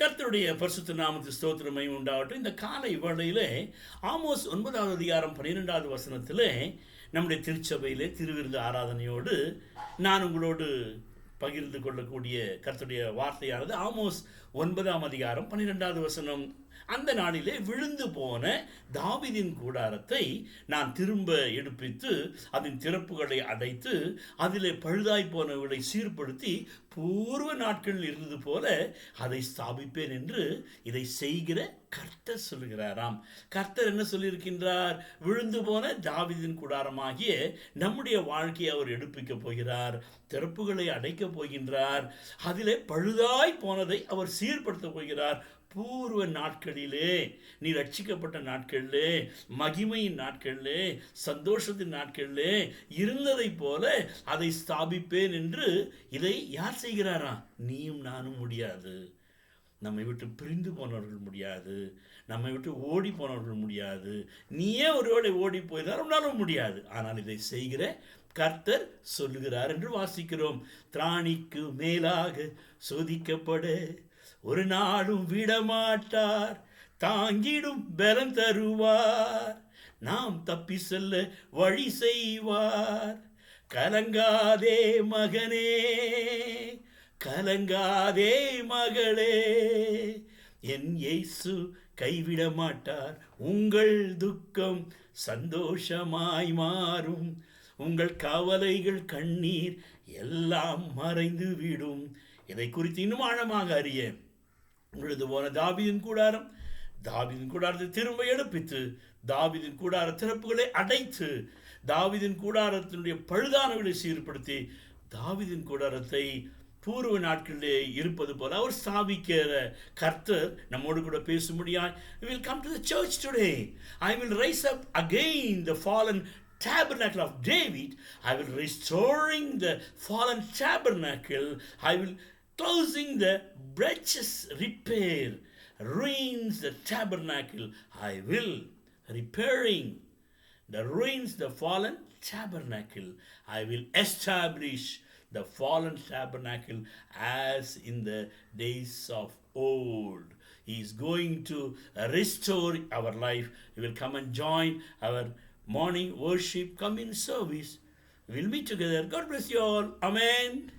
கர்த்தருடைய பரிசுத்த நாமத்து ஸ்தோத்திரமை உண்டாகட்டும் இந்த காலை வேளையிலே ஆமோஸ் ஒன்பதாவது அதிகாரம் பன்னிரெண்டாவது வசனத்திலே நம்முடைய திருச்சபையிலே திருவிருந்து ஆராதனையோடு நான் உங்களோடு பகிர்ந்து கொள்ளக்கூடிய கர்த்தருடைய வார்த்தையானது ஆமோஸ் ஒன்பதாம் அதிகாரம் பன்னிரெண்டாவது வசனம். அந்த நாளிலே விழுந்து போன தாவிதின் கூடாரத்தை நான் திரும்ப எடுப்பித்து அதன் திறப்புகளை அடைத்து அதிலே பழுதாய் போனவர்களை சீர்படுத்தி பூர்வ நாட்களில் இருந்தது போல அதை ஸ்தாபிப்பேன் என்று இதை செய்கிற கர்த்தர் சொல்லுகிறாராம். கர்த்தர் என்ன சொல்லியிருக்கின்றார்? விழுந்து போன தாவிதின் கூடாரமாகிய நம்முடைய வாழ்க்கையை அவர் எடுப்பிக்கப் போகிறார். திறப்புகளை அடைக்கப் போகின்றார். அதிலே பழுதாய் போனதை அவர் சீர்படுத்தப் போகிறார். பூர்வ நாட்களிலே நீ ரட்சிக்கப்பட்ட நாட்களிலே மகிமையின் நாட்களிலே சந்தோஷத்தின் நாட்களிலே இருந்ததைப் போல அதை ஸ்தாபிப்பேன் என்று இதை யார் செய்கிறாரா? நீயும் நானும் முடியாது. நம்மை விட்டு பிரிந்து போனவர்கள் முடியாது. நம்மை விட்டு ஓடி போனவர்கள் முடியாது. நீயே ஒருவேளை ஓடி போயிருந்தால் உன்னாலும் முடியாது. ஆனால் இதை செய்கிற கர்த்தர் சொல்லுகிறார் என்று வாசிக்கிறோம். திராணிக்கு மேலாக சோதிக்கப்பட ஒரு நாளும் விடமாட்டார். தாங்கிடும் பலம் தருவார். நாம் தப்பி செல்ல வழி செய்வார். கலங்காதே மகனே. கலங்காதே மகளே. என் இயேசு கைவிட மாட்டார் உங்கள் துக்கம் சந்தோஷமாய் மாறும். உங்கள் கவலைகள் கண்ணீர் எல்லாம் மறைந்து விடும் இதை குறித்து இன்னும் ஆழமாக அறிய உங்களது போன தாபியின் கூடாரம் தாவிதின் கூடாரத்தை திரும்ப எடுப்பித்து தாவிதின் கூடார திறப்புகளை அடைத்து தாவிதின் கூடாரத்தினுடைய பழுதானவர்களை சீர்படுத்தி தாவிதின் கூடாரத்தை பூர்வ நாட்களிலே இருப்பது போல அவர் ஸ்தாபிக்கிற கர்த்தர் நம்மோடு கூட பேசும்படியாய் will come to the church today I will rise up again the fallen tabernacle of David, I will restoring the fallen tabernacle, I will closing the breaches, repair, ruins the tabernacle, I will repairing the ruins, the fallen tabernacle, I will establish the fallen tabernacle as in the days of old. He is going to restore our life. He will come and join our morning worship, come in service. We'll meet together. God bless you all. Amen.